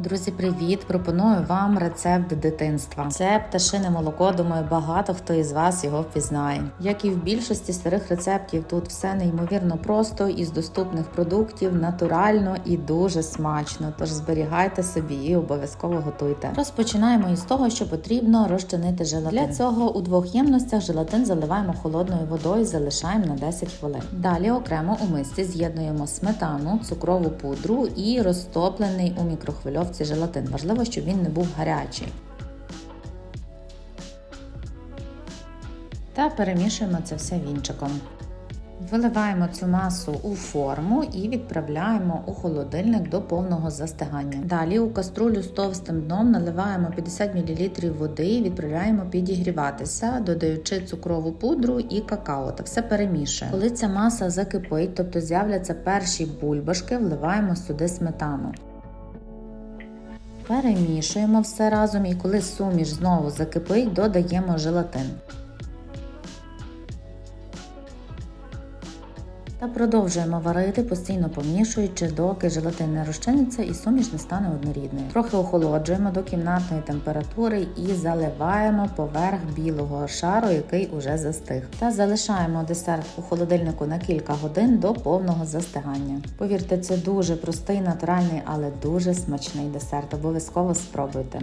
Друзі, привіт! Пропоную вам рецепт дитинства. Це пташине молоко. Думаю, багато хто із вас його впізнає. Як і в більшості старих рецептів, тут все неймовірно просто із доступних продуктів, натурально і дуже смачно. Тож зберігайте собі і обов'язково готуйте. Розпочинаємо із того, що потрібно розчинити желатин. Для цього у двох ємностях желатин заливаємо холодною водою, залишаємо на 10 хвилин. Далі окремо у мисці з'єднуємо сметану, цукрову пудру і розтоплений у мікрохвильовці желатин. Важливо, щоб він не був гарячий. Та перемішуємо це все вінчиком. Виливаємо цю масу у форму і відправляємо у холодильник до повного застигання. Далі у каструлю з товстим дном наливаємо 50 мл води і відправляємо підігріватися, додаючи цукрову пудру і какао. Та все перемішуємо. Коли ця маса закипить, тобто з'являться перші бульбашки, вливаємо сюди сметану. Перемішуємо все разом і коли суміш знову закипить, додаємо желатин. Та продовжуємо варити, постійно помішуючи, доки желатин не розчиниться і суміш не стане однорідною. Трохи охолоджуємо до кімнатної температури і заливаємо поверх білого шару, який уже застиг. Та залишаємо десерт у холодильнику на кілька годин до повного застигання. Повірте, це дуже простий, натуральний, але дуже смачний десерт. Обов'язково спробуйте.